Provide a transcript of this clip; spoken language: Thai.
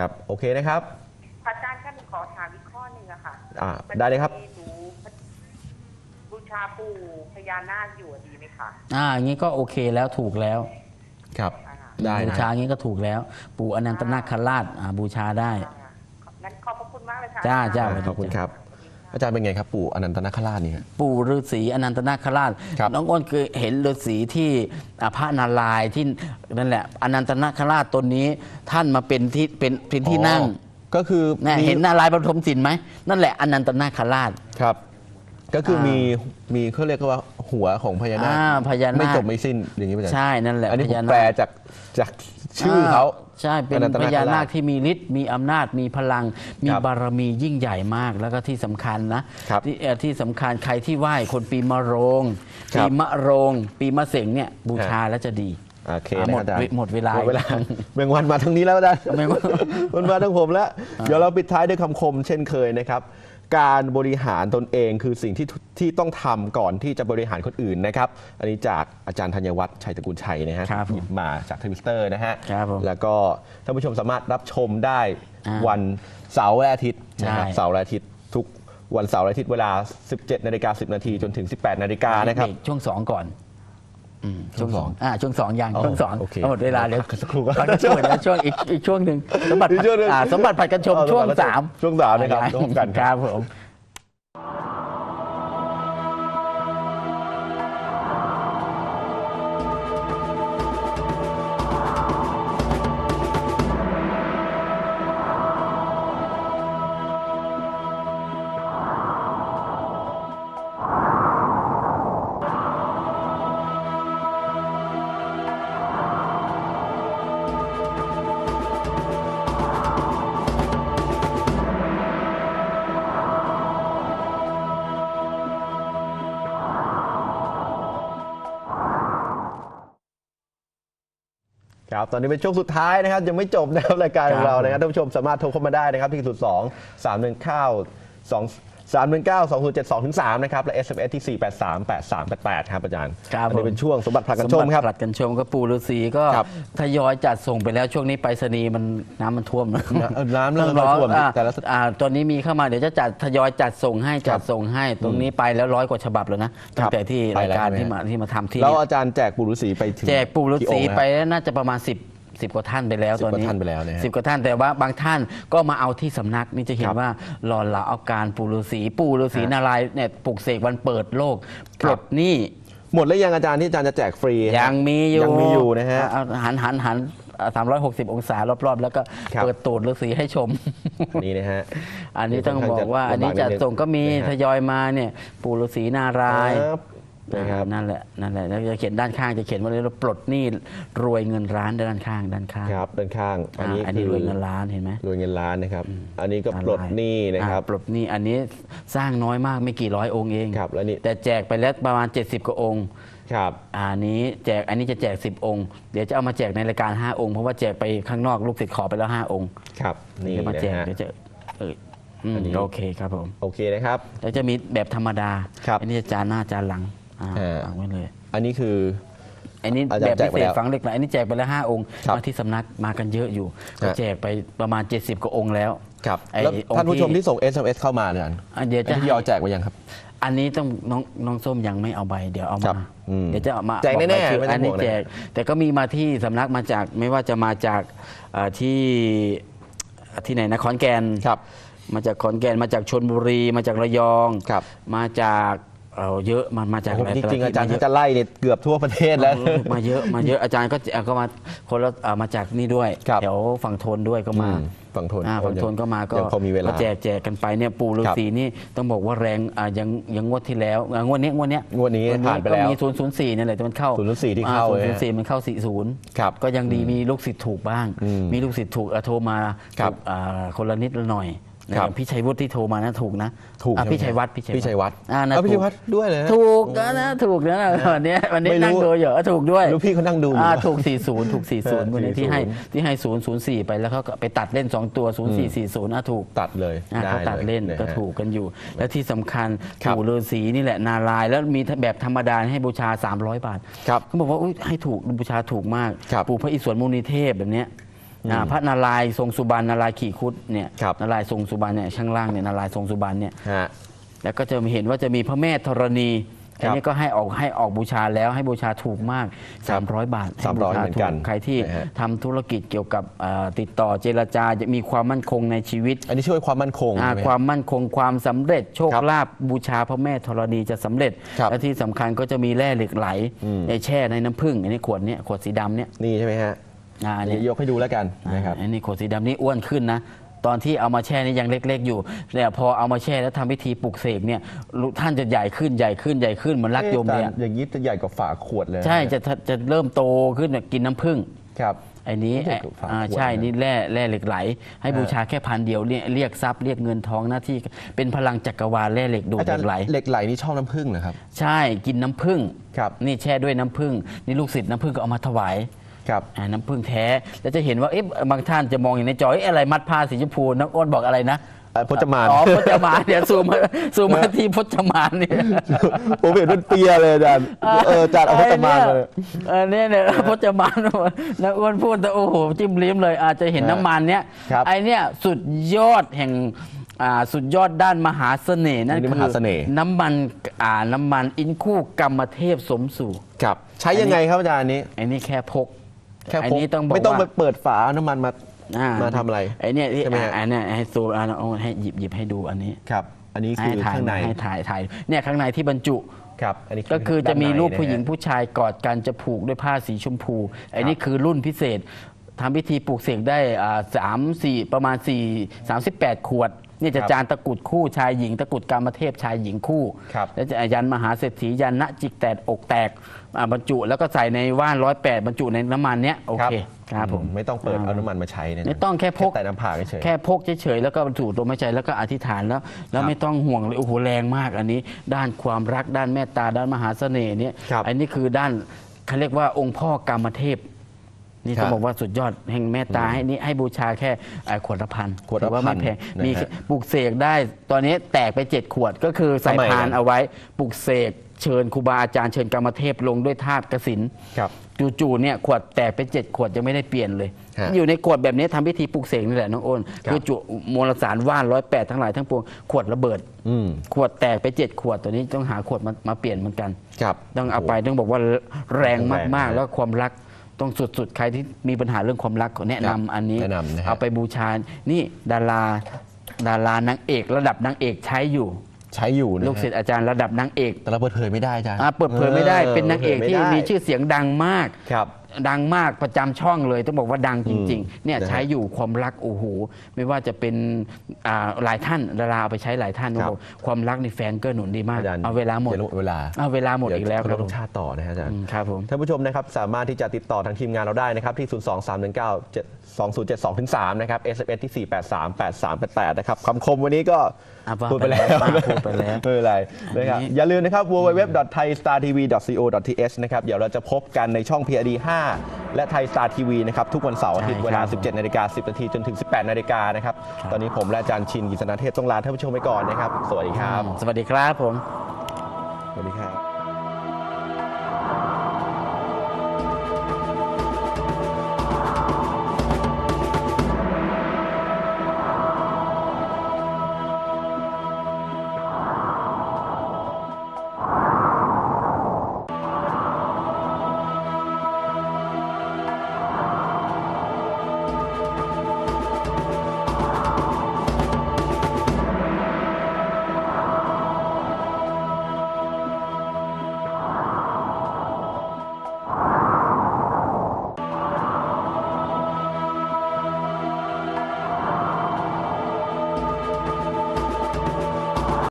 ครับโอเคนะครับพระอาจารย์ก็หนูขอถามอีกข้อหนึ่งอะค่ะอ่าได้เลยครับมันจะมีหนูบูชาปู่พญานาคอยู่อะดีไหมคะอ่าอย่างนี้ก็โอเคแล้วถูกแล้วครับอ่าได้บูนะชาอย่างนี้ก็ถูกแล้ว ปู่อนันตนาคราชอ่าบูชาได้ อ่างั้นขอบพระคุณมากเลยค่ะ จ้าจ้า อ่าขอบคุณครับ อาจารย์เป็นไงครับปู่อนันตนาคราชเนี่ยปู่ฤาษีอนันตนาคราช ครับน้องอ้นเคยเห็นฤาษีที่อ่าพระนารายณ์ที่นั่นแหละอนันตนาคราชตนนี้ท่านมาเป็นที่เป็นเป็นที่นั่งอ๋อก็คือนะมีเห็นนารายณ์ปฐมศิลป์ไหมนั่นแหละอนันตนาคราช ครับ ก็คืออ่ามีมีมีเขาเรียกว่าหัวของพญานาคอ่าพญานาค ไม่จบไม่สิ้นอย่างนี้ป่ะอาจารย์ใช่นั่นแหละอันนี้พผมญานาค แปลจากจากชื่อเขา ใช่เป็นอนันตพนาคราชญานาคที่มีฤทธิ์มีอำนาจมีพลัง มีครับบารมียิ่งใหญ่มากแล้วก็ที่สำคัญนะครับที่เอ่อที่สำคัญใครที่ไหว้คนปีมะโรงครัปีบมะโรง ปีมะเสงเนี่ยบูชาแล้วจะดีโอเคอ่านะหมดอาจารย์เวหมดเวลาหมดเวลาแมงวันมาทางนี้แล้วอาจารย์แมงวันมันมาทางผมแล้ว เดี๋ยวเราปิดท้ายด้วยคำคมเช่นเคยนะครับ การบริหารตนเองคือสิ่งที่ที่ต้องทำก่อนที่จะบริหารคนอื่นนะครับ อันนี้จากอาจารย์ธัญวัฒน์ชัยตระกูลชัยนะฮะครับผมหยิบมาจากทวิตเตอร์นะฮะครับผมแล้วก็ท่านผู้ชมสามารถรับชมได้อ่าวันเสาร์และอาทิตย์นะครับใช่เสาร์และอาทิตย์ทุกวันเสาร์และอาทิตย์เวลา 17 นาฬิกา 10 นาทีจนถึง 18 นาฬิกานะครับเบกช่วงสองก่อนอืม ช่วงสองอ่าช่วงสองยังอ๋อช่วงสองโอเคหมดเวลาเดี๋ยวพักสักครู่ก่อนพักสักครู่เดี๋ยวช่วงอีกอีกช่วงหนึ่งสมบัติอีกช่วงหนึ่งอ่าสมบัติผัดกันชมเอาช่วงสมบัติผัดกันชมสามช่วงสามนะครับร่วมกันคครัรับบผม ครับ ตอนนี้เป็นช่วงสุดท้ายนะครับ ยังไม่จบนะครับรายการของเรานะครับท่านผู้ชมสามารถโทรเข้ามาได้นะครับที่0 2 3 1 9 2 3 1 9 2 0 7 2ถึง3นะครับ และ SMS ที่ 4 8 3 8 3 8 8 ครับอาจารย์ครับอันนี้ผมเป็นช่วงสมบัติพลักกันชมครับสบัติผลัดกันชมก็ปู่ฤาษีก็ครับทยอยจัดส่งไปแล้วช่วงนี้ไปรษณีย์มันน้ำมันท่วมนะเออน้ำเริ่มต้องรอท่วมอ่าแต่ละอ่าตอนนี้มีเข้ามาเดี๋ยวจะจัดทยอยจัดส่งให้จัดส่งให้ตรงนี้ไปแล้วร้อยกว่าฉบับแล้วนะตั้งแต่ที่ไปรายแล้วการใช่ที่ไหมมาที่มาทำที่แล้วอาจารย์แจกปู่ฤาษีไปถึงแจกปู่ฤากี่ษีองค์นะไปแล้วน่าจะประมาณ 10 10กว่าท่านไปแล้ว10ตอนนี้กว่าท่านไปแล้วนะฮะสิบกว่าท่านแต่ว่าบางท่านก็มาเอาที่สำนักนี่จะเห็ครันบว่าหล่อเหลาเอาการปู่ฤาษีปู่ฤาษีฮะนารายณ์เนี่ยปลุกเสกวันเปิดโลกคปรัลบดหนี้ หมดแล้วยังอาจารย์ที่อาจารย์จะแจกฟรีฮะ ยังมีอยู่ยังมีอยู่นะฮะเอาหันหันหันสามร้อยหกสิบองศารอบๆ แล้วก็ครับ เปิดตูดฤาษีให้ชม นี่นะฮะ อันนี้ต้องบอกว่าค่อนข้างจะอันนี้จะลำบากนิดนึงส่งก็มีนะฮะทยอยมาเนี่ย ปู่ฤาษีนารายณ์ ครับ นะครับนั่นแหละนั่นแหละแล้วจะเขียนด้านข้างจะเขียนว่าเราปลดหนี้รวยเงินล้านด้านข้างด้านข้างครับด้านข้าง อันนี้อ่าอันนี้คืรวยเงินล้านเห็นไหมรวยเงินล้านนะครับ อันนี้ก็ปลดหนี้นะครับอ่าปลดหนี้อันนี้สร้างน้อยมากไม่กี่ร้อยองค์เองครับแล้วนี่แต่แจกไปแล้วประมาณ 70กว่าองค์ครับอันนี้แจกอันนี้จะแจก 10 องค์ เดี๋ยวจะเอามาแจกในรายการ 5 องค์เพราะว่าแจกไปข้างนอกลูกศิษย์ขอไปแล้ว 5 องค์ครับนี่เดี๋ยวมานะแจกฮะเดี๋ยวจะเอออืมอันนี้โอเคครับผมโอเคนะครับแล้วจะมีแบบธรรมดาครับอันนี้จะจานหน้าจานหลังอ่าเออเอาไว้เลยอันนี้คือ อันนี้อาจารย์แบบแจพิกไปเศษแล้วฝังเหล็กไหลอันนี้แจกไปแล้ว5องค์ครับมาที่สำนักมากันเยอะอยู่ ก็ฮะ แจกไปประมาณ 70กว่าองค์แล้วครับไอ้แล้วองค์ท่านผู้ชมที่ที่ส่ง SMS เข้ามาเนี่ยอันเดี๋ยวอัจะนที่ยอแจกไปยังครับ อันนี้ต้องน้องน้องส้มยังไม่เอาใบเดี๋ยวเอาครัมาบอืมเดี๋ยวจะเอามาแจกแน่ๆบใบชื่ไม่ต้องอันนี้ห่วงนะแจกแต่ก็มีมาที่สำนักมาจากไม่ว่าจะมาจากเอ่อที่ที่ไหนนะขอนแก่นครับมาจากขอนแก่นมาจากชนบุรี มาจากระยอง ครับมาจาก เอ่อเยอะมามาจากโอ้โหหลจริงๆแต่ละอาจารย์ที่ถ้าจะไล่เนี่ยเกือบทั่วประเทศแล้ว มาเยอะมาเยอะอาจารย์ก็เอ่อก็มาคนละเอ่อมาจากนี่ด้วยครับแถวฝั่งทนด้วยก็มาอืมฝั่งทนอ่าฝั่งทนก็มาก็ยังพอมีเวลาก็แจกแจกกันไปเนี่ยปู่ฤาษีนี่ต้องบอกว่าแรงอ่ายังยังงวดที่แล้วอ่างวดเนี้ยงวดเนี้ยงวดนี้ผ่านไปแล้วก็มีศูนย์ศูนย์สี่นี่แหละแต่มันเข้า004ที่เข้าศูนเลยย์ศูนย์สี่มันเข้าสี่ศูนย์ครับก็ยังดีมีลูกศิษย์ถูกบ้างอืมมีลูกศิษย์ถูกอะโทรมาครับถูกอ่าคนละนิดละหน่อย ครับอย่างพี่ชัยวุฒิที่โทรมานะถูกนะถูกอะใช่ไหมพี่ชัยวัฒน์พี่ชัยพี่ชัยวัฒน์อ่านะเอาพี่ชัยถูกวัฒน์ด้วยเลยนะถูกนะนะถูกนะวันเนี้ยวันนี้ไม่รู้ นั่งดูอยู่เออถูกด้วยรู้พี่เขานั่งดูอยู่ อ่าถูก 40 ถูกเออ40วันนี้ที่ให้40ที่ให้004 ไปแล้วเขาก็ไปตัดเล่น 2 ตัว 0440อะถูกตัดเลยอะได้เขาตัดเล่นยะก็ฮะถูกกันอยู่ และที่สำคัญครับปู่ฤาษีนี่แหละนารายณ์แล้วมีแบบธรรมดาให้บูชา 300 บาทครับเขาบอกว่าอุ๊ยให้ถูกบูชาถูกมากครับ ปู่พระอิศวรมุนีเทพแบบเนี้ย อ่าพระนารายณ์ทรงสุบรรณนารายณ์ขี่คุดเนี่ยครับ นารายณ์ทรงสุบรรณเนี่ยข้างล่างเนี่ยนารายณ์ทรงสุบรรณเนี่ยฮะ แล้วก็จะเห็นว่าจะมีพระแม่ธรณีครับอันนี้ก็ให้ออกให้ออกบูชาแล้วให้บูชาถูกมาก ครับ300 บาทให้300บูชาเหมือนกันถูใครที่นะฮะ ทำธุรกิจเกี่ยวกับเอ่อติดต่อเจรจาจะมีความมั่นคงในชีวิต อันนี้ช่วยความมั่นคงอ่าใช่ไหม ความมั่นคงความสำเร็จโชคครับลาภบูชาพระแม่ธรณีจะสำเร็จ ครับและที่สำคัญก็จะมีแร่เหล็กไหลในแช่ในน้ำผึ้งอันนี้ขวดเนี้ยขวดสีดำเนี่ยนี่ใช่ไหมฮะ อ่าอันเนี่นี้ยยกให้ดูแล้วกันนะครับ อันนี้ขวดสีดำนี่อ้วนขึ้นนะ ตอนที่เอามาแช่นี่ยังเล็ก ๆ อยู่เนี่ยพอเอามาแช่แล้วทำพิธีปลุกเสกเนี่ยรู้ท่านจะใหญ่ขึ้นใหญ่ขึ้นใหญ่ขึ้นเหมือนรักโยมเลยอะอ๊ะแต่อย่างนี้จะใหญ่กว่าฝาขวดเลยใช่จะจะจะเริ่มโตขึ้นเนี่ยกินน้ำผึ้ง ครับ ไอ้นี้ใหญ่ไอ้กว่าฝาอ่าขวดใช่ นะนี่แร่แร่เหล็กไหล ให้อ่าบูชาแค่พันเดียวเรียกเรียกทรัพย์เรียกเงินทองหน้าที่ เป็นพลังจักรวาลแร่เหล็กดูดอาเหจารล็ย์กไหล เหล็กไหลนี่ชอบน้ำผึ้งเหรอครับ ใช่กินน้ำผึ้งครับ นี่แช่ด้วยน้ำผึ้งนี่ลูกศิษย์น้ำผึ้งก็เอามาถวาย ครับอ่าน้ำผึ้งแท้แล้วจะเห็นว่าเอ๊ะบางท่านจะมองอย่างในจอเอ๊ะอะไรมัดผ้าสีชมพูน้องอ้นบอกอะไรนะเอ่อพจมาน อ๋อพจมานเนี่ยซูมมาซูมมาที่พจมานเนี่ย ผมเห็นเป็นเปียเลยอาจารย์เอออาจารย์เอาพจมานมาเลย เออเนี่ยเนี่ยพจมานนักอ้วนพูดแต่โอ้โหจิ้มลิ้มเลย อาจจะเห็นฮะน้ำมันเนี่ยครับไอเนี่ยสุดยอดแห่งอ่าสุดยอดด้านมหาเสน่ห์นั่นนี่คืมหาเสน่ห์ น้ำมันอ่าน้ำมันอินคู่กรรมเทพสมสู่ ครับ ใช้ยังไงครับอาจารย์อันนี้ ไอ้นี่แค่พก แค่ไอ้พกนี่ต้องบอกไม่ต้องไปว่าเปิดฝาเอาน้ำมันมา อ่มาทำอะไรไอ้เนี่ยที่ใช่ไหมฮะอ่าอันเนี้ยให้ซูมอ่าเอาให้หยิบหยิบให้ดูอันนี้ครับ อันนี้คืให้อถ่ายข้างในให้ถ่ายถ่ายเนี่ยข้างในที่บรรจุ ครับ อันนี้ก็คือจะมีรูปด้านในผู้หญิงนะฮะ ผู้ชายกอดกันจะผูกด้วยผ้าสีชมพูไอ้นี่คือรุ่นพิเศษทำพิธีปลูกเสกได้อ่าสามสี่ประมาณสี่สามสิบแปดขวดเนี่ยจะครับจานตะกรุดคู่ชายหญิง ตะกรุดกรรมเทพชายหญิงคู่ครับแล้วจะยันมหาเศรษฐียันณจิกแตกอกแตกอ่าบรรจุ แล้วก็ใส่ในว่านร้อยแปดบรรจุในน้ำมันเนี้ยโอเคครับผมไม่ต้องเปิดเอาน้ำมันมาใช้เนี่ยนะไม่ต้องแค่พก แต่น้ำผ่าเฉย แค่พกเฉยๆแล้วก็บรรจุลมหายใจแล้วก็อธิษฐานแล้ว แล้วครับไม่ต้องห่วงเลยโอ้โหแรงมากอันนี้ ด้านความรักด้านเมตตาด้านมหาเสน่ห์เนี่ยครับ อันนี้คือด้านเขาเรียกว่าองค์พ่อกรรมเทพ นี่ครับต้องบอกว่าสุดยอดแห่งเมตตาให้นี่ให้บูชาแค่เอ่อขวดละพันขวดละถือว่าไม่แพงพันนะฮะมีปลูกเสกได้ตอนนี้แตกไปเจ็ดขวดก็คือใส่ทำไมพานอะเอาไว้ปลูกเสกเชิญครูบาอาจารย์เชิญกรรมเทพลงด้วยธาตุกสิน ครับ จู่ๆเนี่ยขวดแตกไปเจ็ดขวดยังไม่ได้เปลี่ยนเลย ฮะอยู่ในขวดแบบนี้ทำพิธีปลุกเสกนี่แหละน้องอ้นครับคือจุมวลสารว่านร้อยแปดทั้งหลายทั้งปวงขวดระเบิดอืม ขวดแตกไปเจ็ดขวดตัวนี้ต้องหาขวดมามาเปลี่ยนเหมือนกัน ครับ ต้องเอาไปต้องบอกว่าแรงแรงมากนะ ๆ แล้วความรัก ต้องสุดๆ ใครที่มีปัญหาเรื่องความรักขอแนะนำอันนี้แนะนำนะฮะ เอาไปบูชา นี่ดาราดารานางเอกระดับนางเอกใช้อยู่ ใช้อยู่นะลูกศิษย์อาจารย์ระดับนางเอกแต่เราเปิดเผยไม่ได้อาจารย์อ่าเปิดเผยไม่ได้เป็นนางเอกที่ปิดผยไได้มีชื่อเสียงดังมาก ครับ ดังมากประจำช่องเลยต้องบอกว่าดังจริงๆเนี่ยนะฮะใช้อยู่ความรักโอ้โหไม่ว่าจะเป็นอ่าหลายท่านดาราเอาไปใช้หลายท่านครับบอกความรักในแฟนเก็หนุนดีมากอาจารย์เอาเวลาหมดดี๋ยวเวลาเอาเวลาหมดอีกแล้วคเดี๋รัยบวผเรามชาติต่อนะฮะอาจารย์อืมครับผมท่านผู้ชมนะครับสามารถที่จะติดต่อทางทีมงานเราได้นะครับที่ 0 2 3 1 9 7 2 0 7 2ถึง3นะครับ SMS ที่ 4 8 3 8 3 8 8 นะครับคำคมวันนี้ก็อะพูดไปแล้วอะพูดไปแล้วไม่เป็นไรนะครับอันนี้อย่าลืมนะครับ www.thaistartv.co.th นะครับเดี๋ยวเราจะพบกันในช่อง PRD 5และ Thai Star TV นะครับทุกวันเสาร์อาทิตย์ใช่เวลาครับ17นาฬิกา10นาทีจนถึง 18นาฬิกานะครับครับตอนนี้ผมและอาจารย์ชินกิษณเทพต้องลาท่านผู้ชมไปก่อนนะครับ สวัสดีครับ สวัสดีครับผม สวัสดีครับ